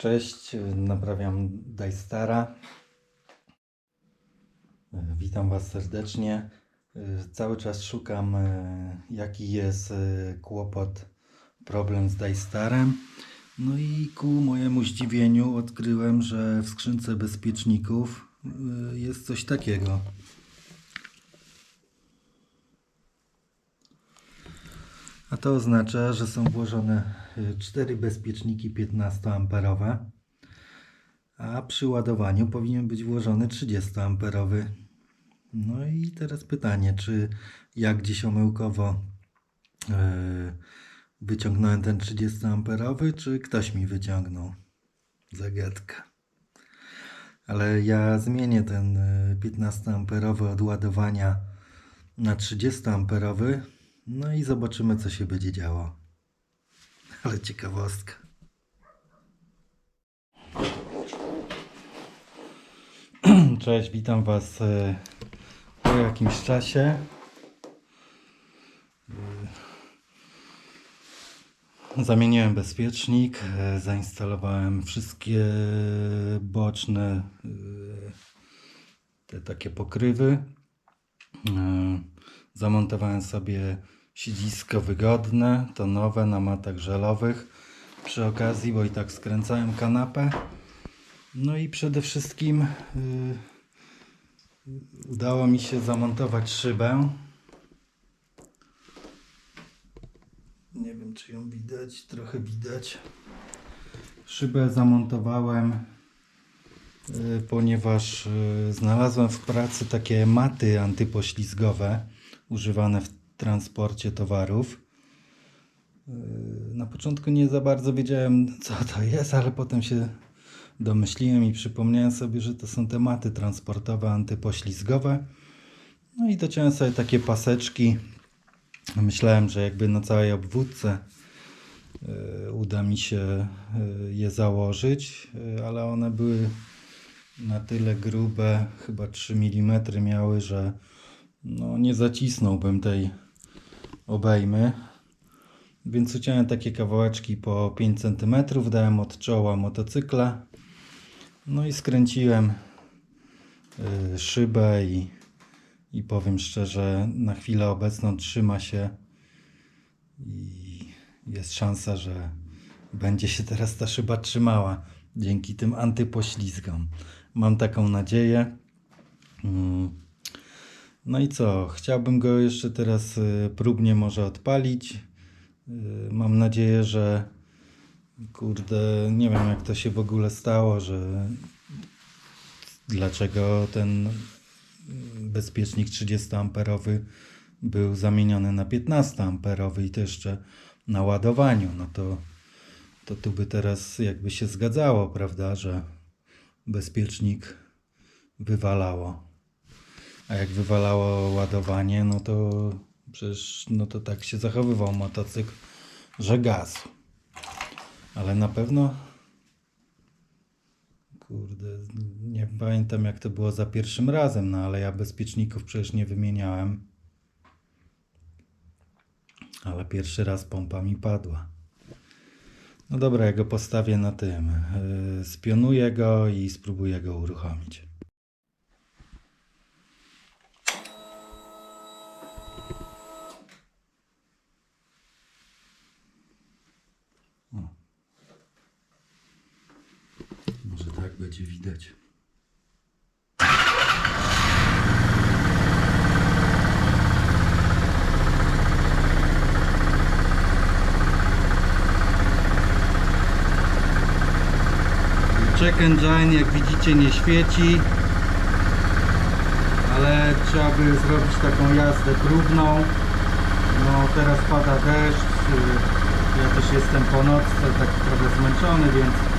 Cześć, naprawiam Dystara. Witam Was serdecznie. Cały czas szukam, jaki jest e, kłopot, problem z Dystarem. No i ku mojemu zdziwieniu odkryłem, że w skrzynce bezpieczników e, jest coś takiego. A to oznacza, że są włożone y, cztery bezpieczniki 15A, a przy ładowaniu powinien być włożony 30A. No i teraz pytanie, czy ja gdzieś omyłkowo yy, wyciągnąłem ten 30A, czy ktoś mi wyciągnął? Zagadka. Ale ja zmienię ten y, 15A od ładowania na 30A. No i zobaczymy, co się będzie działo. Ale ciekawostka. Cześć, witam Was e, po jakimś czasie. E, Zamieniłem bezpiecznik, e, zainstalowałem wszystkie boczne te takie pokrywy. Zamontowałem sobie siedzisko wygodne, to nowe na matach żelowych. Przy okazji, bo i tak skręcałem kanapę. No i przede wszystkim yy, udało mi się zamontować szybę. Nie wiem, czy ją widać, trochę widać. Szybę zamontowałem y, ponieważ y, znalazłem w pracy takie maty antypoślizgowe używane w transporcie towarów. Y, Na początku nie za bardzo wiedziałem, co to jest, ale potem się domyśliłem i przypomniałem sobie, że to są te maty transportowe antypoślizgowe. No i dociąłem sobie takie paseczki. Myślałem, że jakby na całej obwódce y, uda mi się y, je założyć, ale one były na tyle grube, chyba 3 mm miały, że no, nie zacisnąłbym tej obejmy. Więc uciąłem takie kawałeczki po 5 cm, dałem od czoła motocykla. No i skręciłem y, szybę i, i powiem szczerze, na chwilę obecną trzyma się i jest szansa, że będzie się teraz ta szyba trzymała dzięki tym antypoślizgom. Mam taką nadzieję. Mm. No i co? Chciałbym go jeszcze teraz y, próbnie może odpalić. Y, Mam nadzieję, że kurde, nie wiem jak to się w ogóle stało, że dlaczego ten bezpiecznik 30 amperowy był zamieniony na 15 amperowy i to jeszcze na ładowaniu. No to, to tu by teraz jakby się zgadzało, prawda, że bezpiecznik wywalało. A jak wywalało ładowanie, no to przecież no to tak się zachowywał motocykl, że gasł. Ale na pewno kurde, nie pamiętam jak to było za pierwszym razem, no ale ja bezpieczników przecież nie wymieniałem. Ale pierwszy raz pompa mi padła. No dobra, ja go postawię na tym. Yy, Spionuję go i spróbuję go uruchomić. O. Może tak będzie widać. Check engine jak widzicie nie świeci ale trzeba by zrobić taką jazdę próbną no teraz pada deszcz y, ja też jestem po nocce taki trochę zmęczony więc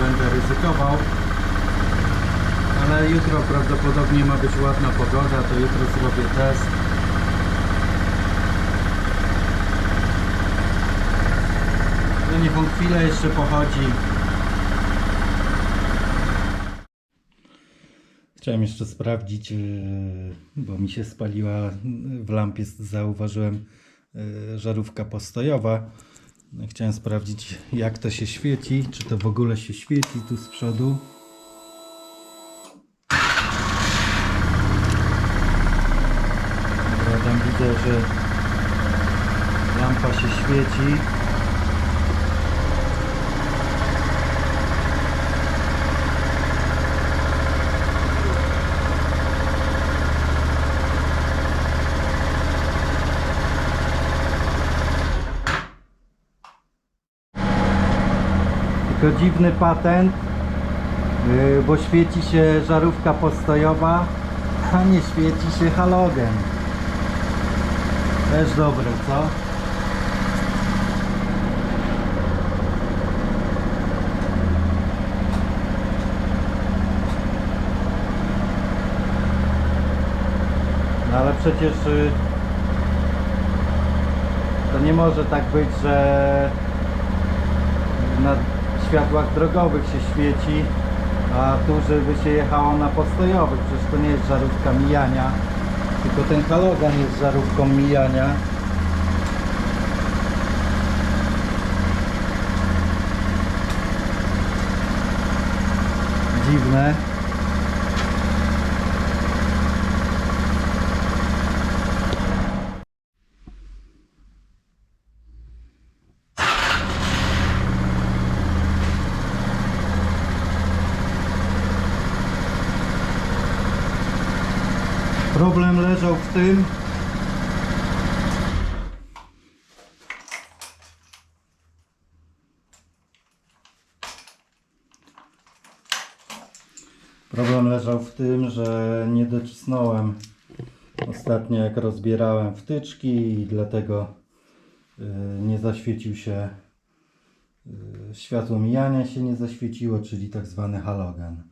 będę ryzykował ale jutro prawdopodobnie ma być ładna pogoda to jutro zrobię test no niech on chwilę jeszcze pochodzi Chciałem jeszcze sprawdzić, yy, bo mi się spaliła yy, w lampie, zauważyłem yy, żarówka postojowa. Chciałem sprawdzić jak to się świeci, czy to w ogóle się świeci tu z przodu. Dobra, tam widzę, że lampa się świeci. Tylko dziwny patent, yy, bo świeci się żarówka postojowa, a nie świeci się halogen. Też dobre, co? No ale przecież y, to nie może tak być, że na światłach drogowych się świeci, a tu żeby się jechało na postojowych. Przecież to nie jest żarówka mijania, tylko ten halogen jest żarówką mijania. Dziwne. Problem leżał w tym, Problem leżał w tym, że nie docisnąłem ostatnio jak rozbierałem wtyczki i dlatego y, nie zaświecił się y, światło mijania się nie zaświeciło, czyli tak zwany halogen.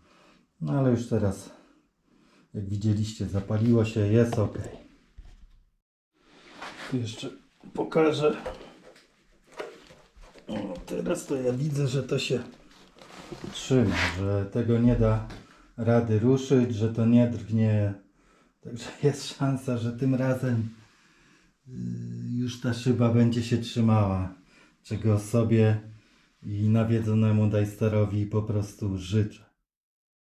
No ale już teraz jak widzieliście zapaliło się, jest ok. Tu jeszcze pokażę. O, teraz to ja widzę, że to się trzyma, że tego nie da rady ruszyć, że to nie drgnie. Także jest szansa, że tym razem y, już ta szyba będzie się trzymała. Czego sobie i nawiedzonemu Dajsterowi po prostu życzę.